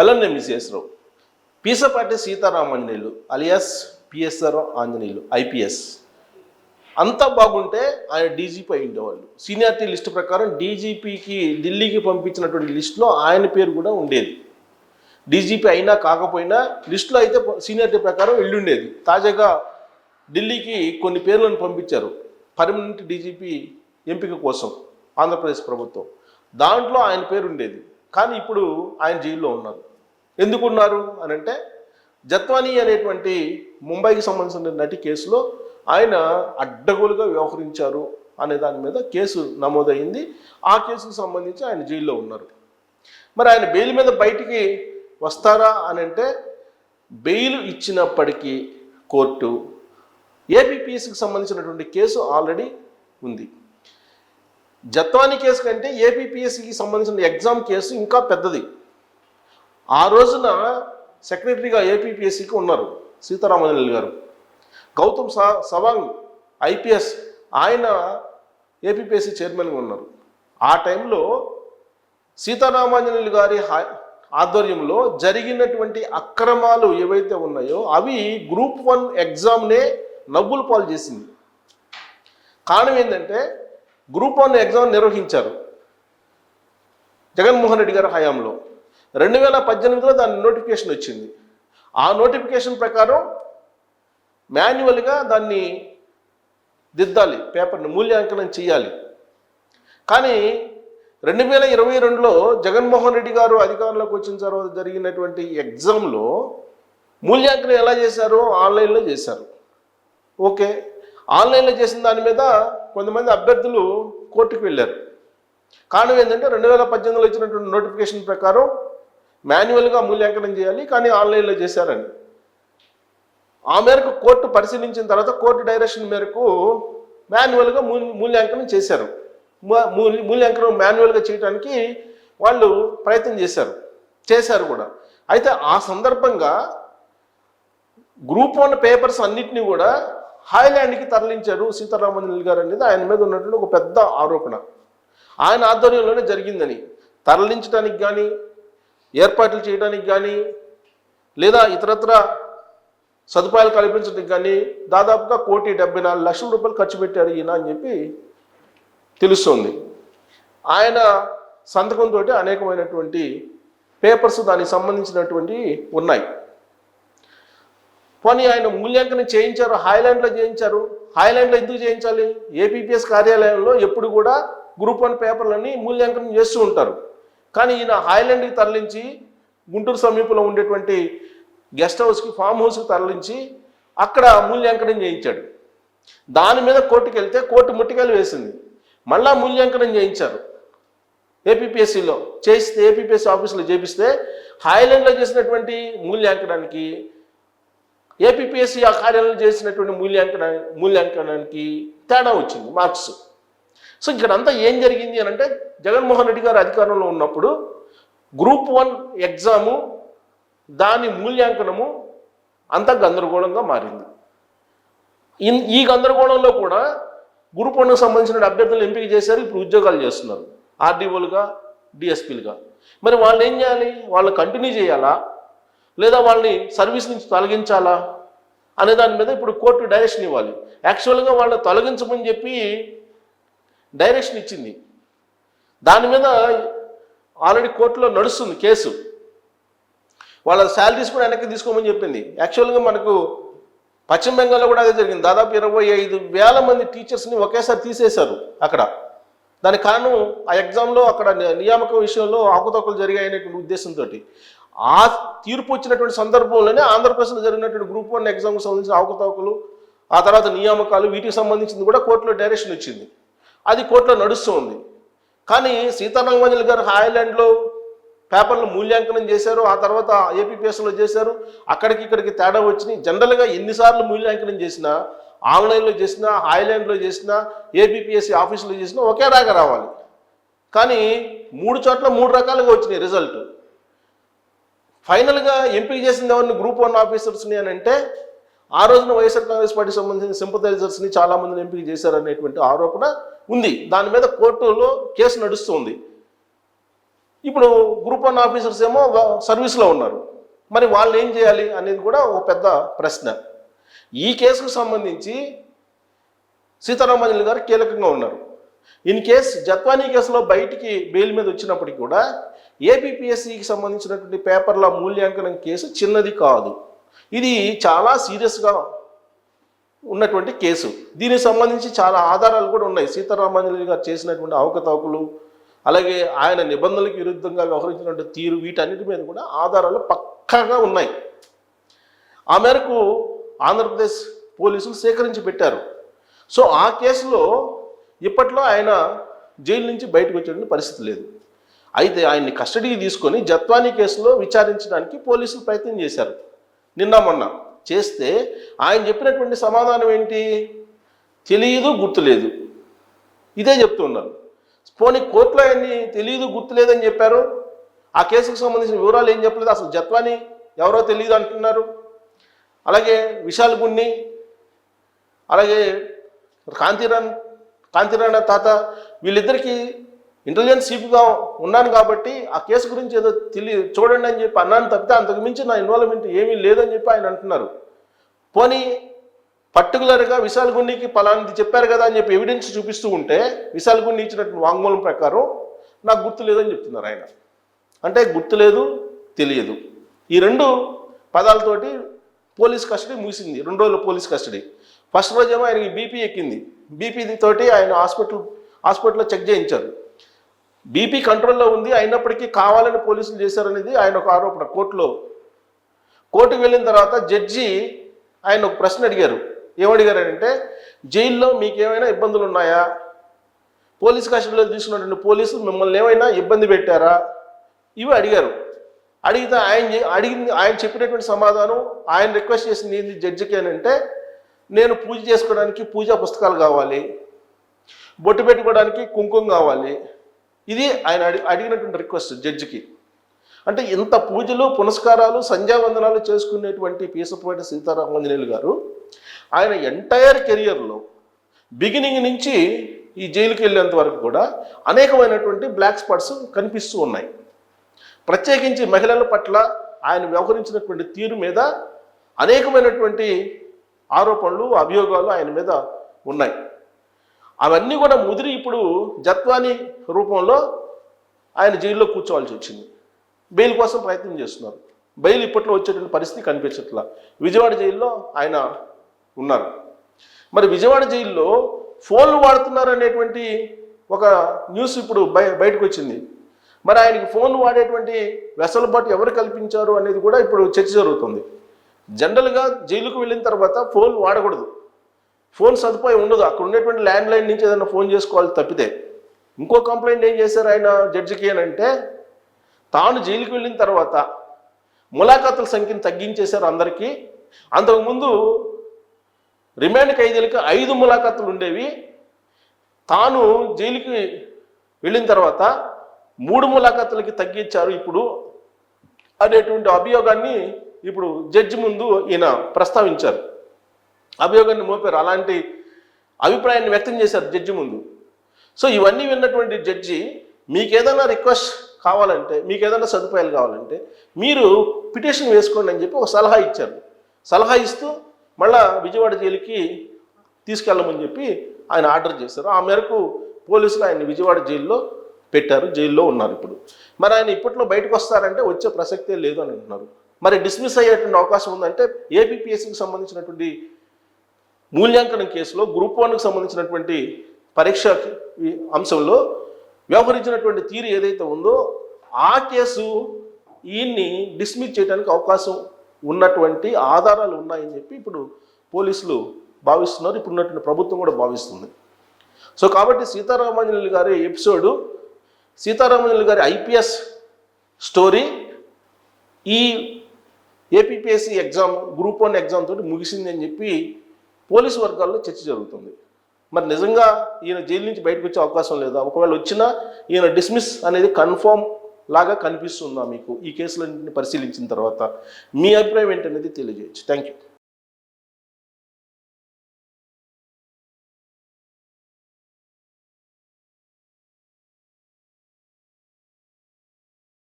LNA మిసేసరావు Peesapati Seetharamanjaneyulu alias PSR Anjaneyulu IPS. అంతా బాగుంటే ఆయన డీజీపీ అయి ఉండేవాళ్ళు. సీనియారిటీ లిస్ట్ ప్రకారం డీజీపీకి ఢిల్లీకి పంపించినటువంటి లిస్టులో ఆయన పేరు కూడా ఉండేది. డీజీపీ అయినా కాకపోయినా లిస్టులో అయితే సీనియారిటీ ప్రకారం వెళ్ళుండేది తాజాగా ఢిల్లీకి కొన్ని పేర్లను పంపించారు. పర్మనెంట్ డీజీపీ ఎంపిక కోసం ఆంధ్రప్రదేశ్ ప్రభుత్వం. దాంట్లో ఆయన పేరు ఉండేది. కానీ ఇప్పుడు ఆయన జైల్లో ఉన్నారు. ఎందుకున్నారు అని అంటే జత్వానీ అనేటువంటి ముంబైకి సంబంధించిన నటి కేసులో ఆయన అడ్డగోలుగా వ్యవహరించారు అనే దాని మీద కేసు నమోదైంది. ఆ కేసుకు సంబంధించి ఆయన జైల్లో ఉన్నారు. మరి ఆయన బెయిల్ మీద బయటికి వస్తారా అని అంటే బెయిల్ ఇచ్చినప్పటికీ కోర్టు ఏపీపీఎస్సికి సంబంధించినటువంటి కేసు ఆల్రెడీ ఉంది. జత్వాని కేసు కంటే ఏపీపీఎస్సికి సంబంధించిన ఎగ్జామ్ కేసు ఇంకా పెద్దది. ఆ రోజున సెక్రటరీగా ఏపీపీఎస్సికి ఉన్నారు సీతారామన్ గారు. గౌతమ్ సా సవాంగ్ ఐపీఎస్ ఆయన ఏపీపీఎస్సీ చైర్మన్గా ఉన్నారు. ఆ టైంలో సీతారామాంజనేయులు గారి ఆధ్వర్యంలో జరిగినటువంటి అక్రమాలు ఏవైతే ఉన్నాయో అవి గ్రూప్ వన్ ఎగ్జామ్నే నవ్వులు పాలు చేసింది. కారణం ఏంటంటే గ్రూప్ వన్ ఎగ్జామ్ నిర్వహించారు జగన్మోహన్ రెడ్డి గారి హయాంలో. రెండు వేల పద్దెనిమిదిలో దాని నోటిఫికేషన్ వచ్చింది. ఆ నోటిఫికేషన్ ప్రకారం మాన్యువల్గా దాన్ని దిద్దాలి పేపర్ని మూల్యాంకనం చేయాలి. కానీ రెండు వేల ఇరవై రెండులో జగన్మోహన్ రెడ్డి గారు అధికారంలోకి వచ్చిన తర్వాత జరిగినటువంటి ఎగ్జామ్లో మూల్యాంకనం ఎలా చేశారు? ఆన్లైన్లో చేశారు. ఓకే. ఆన్లైన్లో చేసిన దాని మీద కొంతమంది అభ్యర్థులు కోర్టుకు వెళ్ళారు. కారణం ఏంటంటే రెండు వేల పద్దెనిమిదిలో ఇచ్చినటువంటి నోటిఫికేషన్ ప్రకారం మాన్యువల్గా మూల్యాంకనం చేయాలి కానీ ఆన్లైన్లో చేశారని ఆ మేరకు కోర్టు పరిశీలించిన తర్వాత కోర్టు డైరెక్షన్ మేరకు మాన్యువల్గా మూల్యాంకనం చేశారు. మూల్యాంకనం మాన్యువల్గా చేయడానికి వాళ్ళు ప్రయత్నం చేశారు చేశారు కూడా. అయితే ఆ సందర్భంగా గ్రూప్ వన్ పేపర్స్ అన్నిటినీ కూడా హాయ్లాండ్కి తరలించారు సీతారామన్ గారు అనేది ఆయన మీద ఉన్నటువంటి ఒక పెద్ద ఆరోపణ. ఆయన ఆధ్వర్యంలోనే జరిగిందని. తరలించడానికి కానీ ఏర్పాట్లు చేయడానికి కానీ లేదా ఇతరత్ర సదుపాయాలు కల్పించడానికి కానీ దాదాపుగా కోటి డెబ్బై నాలుగు లక్షల రూపాయలు ఖర్చు పెట్టారు ఈయన అని చెప్పి తెలుస్తుంది. ఆయన సంతకంతో అనేకమైనటువంటి పేపర్స్ దానికి సంబంధించినటువంటి ఉన్నాయి. పోనీ ఆయన మూల్యాంకనం చేయించారు హాయ్లాండ్లో చేయించారు హాయ్లాండ్లో ఎందుకు చేయించాలి? ఏపీపీఎస్ కార్యాలయంలో ఎప్పుడు కూడా గ్రూప్ వన్ పేపర్లన్నీ మూల్యాంకనం చేస్తూ ఉంటారు. కానీ ఈయన హాయ్లాండ్కి తరలించి గుంటూరు సమీపంలో ఉండేటువంటి గెస్ట్ హౌస్కి ఫామ్ హౌస్కి తరలించి అక్కడ మూల్యాంకనం చేయించాడు. దాని మీద కోర్టుకు వెళ్తే కోర్టు ముట్టికాయలు వేసింది. మళ్ళా మూల్యాంకనం చేయించారు. ఏపీపీఎస్సిలో చేస్తే ఏపీపీఎస్సీ ఆఫీసులో చేపిస్తే హాయ్లాండ్లో చేసినటువంటి మూల్యాంకనానికి ఏపీపీఎస్సీ ఆ కార్యాలయంలో చేసినటువంటి మూల్యాంకన మూల్యాంకనానికి తేడా వచ్చింది మార్క్స్. సో ఇక్కడంతా ఏం జరిగింది అని అంటే జగన్మోహన్ రెడ్డి గారు అధికారంలో ఉన్నప్పుడు గ్రూప్ వన్ ఎగ్జాము దాని మూల్యాంకనము అంతా గందరగోళంగా మారింది. ఈ గందరగోళంలో కూడా గ్రూప్ వన్కు సంబంధించిన అభ్యర్థులు ఎంపిక చేశారు ఇప్పుడు ఉద్యోగాలు చేస్తున్నారు ఆర్డీఓలుగా డిఎస్పీలుగా. మరి వాళ్ళు ఏం చేయాలి? వాళ్ళు కంటిన్యూ చేయాలా? లేదా వాళ్ళని సర్వీస్ నుంచి తొలగించాలా? అనే దాని మీద ఇప్పుడు కోర్టు డైరెక్షన్ ఇవ్వాలి. యాక్చువల్గా వాళ్ళని తొలగించమని చెప్పి డైరెక్షన్ ఇచ్చింది. దాని మీద ఆల్రెడీ కోర్టులో నడుస్తుంది కేసు. వాళ్ళ శాలరీస్ కూడా వెనక్కి తీసుకోమని చెప్పింది. యాక్చువల్గా మనకు పశ్చిమ బెంగాల్లో కూడా అదే జరిగింది. దాదాపు ఇరవై ఐదు వేల మంది టీచర్స్ని ఒకేసారి తీసేశారు అక్కడ. దానికి కారణం ఆ ఎగ్జామ్లో అక్కడ నియామకం విషయంలో ఆకుతోకలు జరిగాయనేటువంటి ఉద్దేశంతో ఆ తీర్పు వచ్చినటువంటి సందర్భంలోనే ఆంధ్రప్రదేశ్లో జరిగినటువంటి గ్రూప్ వన్ ఎగ్జామ్కి సంబంధించిన ఆకుతోకలు ఆ తర్వాత నియామకాలు వీటికి సంబంధించింది కూడా కోర్టులో డైరెక్షన్ వచ్చింది అది కోర్టులో నడుస్తూ ఉంది. కానీ సీతారామరాజులు గారు హాయ్లాండ్లో పేపర్లు మూల్యాంకనం చేశారు. ఆ తర్వాత ఏపీపీఎస్లో చేశారు. అక్కడికి ఇక్కడికి తేడా వచ్చినాయి. జనరల్గా ఎన్నిసార్లు మూల్యాంకనం చేసినా ఆన్లైన్లో చేసినా హాయ్లాండ్లో చేసినా ఏపీపీఎస్సీ ఆఫీసులో చేసినా ఒకే రాగా రావాలి. కానీ మూడు చోట్ల మూడు రకాలుగా వచ్చినాయి రిజల్ట్. ఫైనల్గా ఎంపిక చేసింది ఎవరిని? గ్రూప్ వన్ ఆఫీసర్స్ని అని అంటే ఆ రోజున వైఎస్ఆర్ కాంగ్రెస్ పార్టీ సంబంధించిన సింపథైజర్స్ని చాలామందిని ఎంపిక చేశారనేటువంటి ఆరోపణ ఉంది. దాని మీద కోర్టులో కేసు నడుస్తుంది. ఇప్పుడు గ్రూప్ వన్ ఆఫీసర్స్ ఏమో సర్వీస్లో ఉన్నారు. మరి వాళ్ళు ఏం చేయాలి అనేది కూడా ఒక పెద్ద ప్రశ్న. ఈ కేసుకు సంబంధించి సీతారామజన్ గారు కీలకంగా ఉన్నారు. ఇన్ కేస్ జత్వానీ కేసులో బయటికి బెయిల్ మీద వచ్చినప్పటికీ కూడా ఏపీపీఎస్సికి సంబంధించినటువంటి పేపర్ల మూల్యాంకనం కేసు చిన్నది కాదు. ఇది చాలా సీరియస్గా ఉన్నటువంటి కేసు. దీనికి సంబంధించి చాలా ఆధారాలు కూడా ఉన్నాయి. సీతారామాంజలి గారు చేసినటువంటి అవకతవకలు అలాగే ఆయన నిబంధనలకు విరుద్ధంగా వ్యవహరించినటువంటి తీరు వీటన్నిటి మీద కూడా ఆధారాలు పక్కాగా ఉన్నాయి. ఆ మేరకు ఆంధ్రప్రదేశ్ పోలీసులు సేకరించి పెట్టారు. సో ఆ కేసులో ఇప్పట్లో ఆయన జైలు నుంచి బయటకు వచ్చేటువంటి పరిస్థితి లేదు. అయితే ఆయన్ని కస్టడీకి తీసుకొని జత్వానీ కేసులో విచారించడానికి పోలీసులు ప్రయత్నం చేశారు. నిన్న మొన్న చేస్తే ఆయన చెప్పినటువంటి సమాధానం ఏంటి? తెలియదు గుర్తులేదు. ఇదే చెప్తున్నారు. పోనీ కోర్టులో ఆయన్ని తెలియదు గుర్తులేదని చెప్పారు? ఆ కేసుకు సంబంధించిన వివరాలు ఏం చెప్పలేదు? అసలు జత్వాని ఎవరో తెలియదు అంటున్నారు. అలాగే విశాల్ గున్ని అలాగే కాంతిరాణ్ కాంతిరాణ తాత వీళ్ళిద్దరికీ ఇంటెలిజెన్స్ చీఫ్గా ఉన్నాను కాబట్టి ఆ కేసు గురించి ఏదో తెలియ చూడండి అని చెప్పి అన్నాను తప్పితే అంతకు మించి నా ఇన్వాల్వ్మెంట్ ఏమీ లేదని చెప్పి ఆయన అంటున్నారు. పోనీ పర్టికులర్గా విశాల్ గుండికి పలాంటి చెప్పారు కదా అని చెప్పి ఎవిడెన్స్ చూపిస్తూ ఉంటే విశాల్ గుండి ఇచ్చినటువంటి వాంగ్మూలం ప్రకారం నాకు గుర్తు లేదని చెప్తున్నారు ఆయన. అంటే గుర్తు లేదు తెలియదు. ఈ రెండు పదాలతోటి పోలీస్ కస్టడీ ముగిసింది. రెండు రోజులు పోలీస్ కస్టడీ. ఫస్ట్ రోజేమో ఆయనకి బీపీ ఎక్కింది. బీపీ తోటి ఆయన హాస్పిటల్ హాస్పిటల్లో చెక్ చేయించారు. బీపీ కంట్రోల్లో ఉంది అయినప్పటికీ కావాలని పోలీసులు చేశారనేది ఆయన ఒక ఆరోపణ కోర్టులో. కోర్టుకు వెళ్ళిన తర్వాత జడ్జి ఆయన ఒక ప్రశ్న అడిగారు. ఏమడిగారంటే జైల్లో మీకు ఏమైనా ఇబ్బందులు ఉన్నాయా పోలీస్ కస్టడీలో తీసుకున్నటువంటి పోలీసులు మిమ్మల్ని ఏమైనా ఇబ్బంది పెట్టారా? ఇవి అడిగారు. అడిగితే ఆయన అడిగింది ఆయన చెప్పినటువంటి సమాధానం ఆయన రిక్వెస్ట్ చేసింది ఏంది జడ్జికి అంటే నేను పూజ చేసుకోవడానికి పూజా పుస్తకాలు కావాలి బొట్టు పెట్టుకోవడానికి కుంకుమ కావాలి ఇది ఆయన అడి అడిగినటువంటి రిక్వెస్ట్ జడ్జికి అంటే ఇంత పూజలు పునస్కారాలు సంధ్యావందనాలు చేసుకునేటువంటి పీసపాటి సీతారామాంజనేయులు గారు ఆయన ఎంటైర్ కెరియర్లో బిగినింగ్ నుంచి ఈ జైలుకి వెళ్ళేంత వరకు కూడా అనేకమైనటువంటి బ్లాక్ స్పాట్స్ కనిపిస్తూ ఉన్నాయి. ప్రత్యేకించి మహిళల పట్ల ఆయన వ్యవహరించినటువంటి తీరు మీద అనేకమైనటువంటి ఆరోపణలు అభియోగాలు ఆయన మీద ఉన్నాయి. అవన్నీ కూడా ముదిరి ఇప్పుడు జత్వాని రూపంలో ఆయన జైల్లో కూర్చోవాల్సి వచ్చింది. బెయిల్ కోసం ప్రయత్నం చేస్తున్నారు. బెయిల్ ఇప్పట్లో వచ్చేటువంటి పరిస్థితి కనిపించట్లా. విజయవాడ జైల్లో ఆయన ఉన్నారు. మరి విజయవాడ జైల్లో ఫోన్లు వాడుతున్నారు అనేటువంటి ఒక న్యూస్ ఇప్పుడు బయ బయటకు వచ్చింది. మరి ఆయనకి ఫోన్ వాడేటువంటి వెసలుబాటు ఎవరు కల్పించారు అనేది కూడా ఇప్పుడు చర్చ జరుగుతుంది. జనరల్గా జైలుకు వెళ్ళిన తర్వాత ఫోన్ వాడకూడదు. ఫోన్ సదుపాయం ఉండదు. అక్కడ ఉండేటువంటి ల్యాండ్ లైన్ నుంచి ఏదైనా ఫోన్ చేసుకోవాలి తప్పితే. ఇంకో కంప్లైంట్ ఏం చేశారు ఆయన జడ్జికి అని అంటే తాను జైలుకి వెళ్ళిన తర్వాత ములాఖాతుల సంఖ్యను తగ్గించేశారు అందరికీ. అంతకుముందు రిమాండ్ ఖైదీలకు ఐదు ములాఖాతులు ఉండేవి. తాను జైలుకి వెళ్ళిన తర్వాత మూడు ములాఖాతులకి తగ్గించారు ఇప్పుడు అనేటువంటి అభియోగాన్ని ఇప్పుడు జడ్జి ముందు ఈయన ప్రస్తావించారు. అభియోగాన్ని మోపారు. అలాంటి అభిప్రాయాన్ని వ్యక్తం చేశారు జడ్జి ముందు. సో ఇవన్నీ విన్నటువంటి జడ్జి మీకు ఏదైనా రిక్వెస్ట్ కావాలంటే మీకు ఏదైనా సదుపాయాలు కావాలంటే మీరు పిటిషన్ వేసుకోండి అని చెప్పి ఒక సలహా ఇచ్చారు. సలహా ఇస్తూ మళ్ళా విజయవాడ జైలుకి తీసుకెళ్ళమని చెప్పి ఆయన ఆర్డర్ చేశారు. ఆ మేరకు పోలీసులు ఆయన విజయవాడ జైల్లో పెట్టారు జైల్లో ఉన్నారు ఇప్పుడు. మరి ఆయన ఇప్పట్లో బయటకు వస్తారంటే వచ్చే ప్రసక్తే లేదు అని అంటున్నారు. మరి డిస్మిస్ అయ్యేటువంటి అవకాశం ఉందంటే ఏపీపీఎస్సికి సంబంధించినటువంటి మూల్యాంకనం కేసులో గ్రూప్ వన్కి సంబంధించినటువంటి పరీక్ష అంశంలో వ్యవహరించినటువంటి తీరు ఏదైతే ఉందో ఆ కేసు ఈయన్ని డిస్మిస్ చేయడానికి అవకాశం ఉన్నటువంటి ఆధారాలు ఉన్నాయని చెప్పి ఇప్పుడు పోలీసులు భావిస్తున్నారు. ఇప్పుడు ఉన్నటువంటి ప్రభుత్వం కూడా భావిస్తుంది. సో కాబట్టి సీతారామాంజనులు గారి ఎపిసోడు సీతారామాంజనులు గారి ఐపీఎస్ స్టోరీ ఈ APPSC exam group one exam తోటి ముగిసింది అని చెప్పి పోలీసు వర్గాల్లో చర్చ జరుగుతుంది. మరి నిజంగా ఈయన జైలు నుంచి బయటకు వచ్చే అవకాశం లేదా? ఒకవేళ వచ్చినా ఈయన డిస్మిస్ అనేది కన్ఫర్మ్ లాగా కనిపిస్తుందా మీకు? ఈ కేసులన్నింటిని పరిశీలించిన తర్వాత మీ అభిప్రాయం ఏంటనేది తెలియజేయచ్చు. Thank you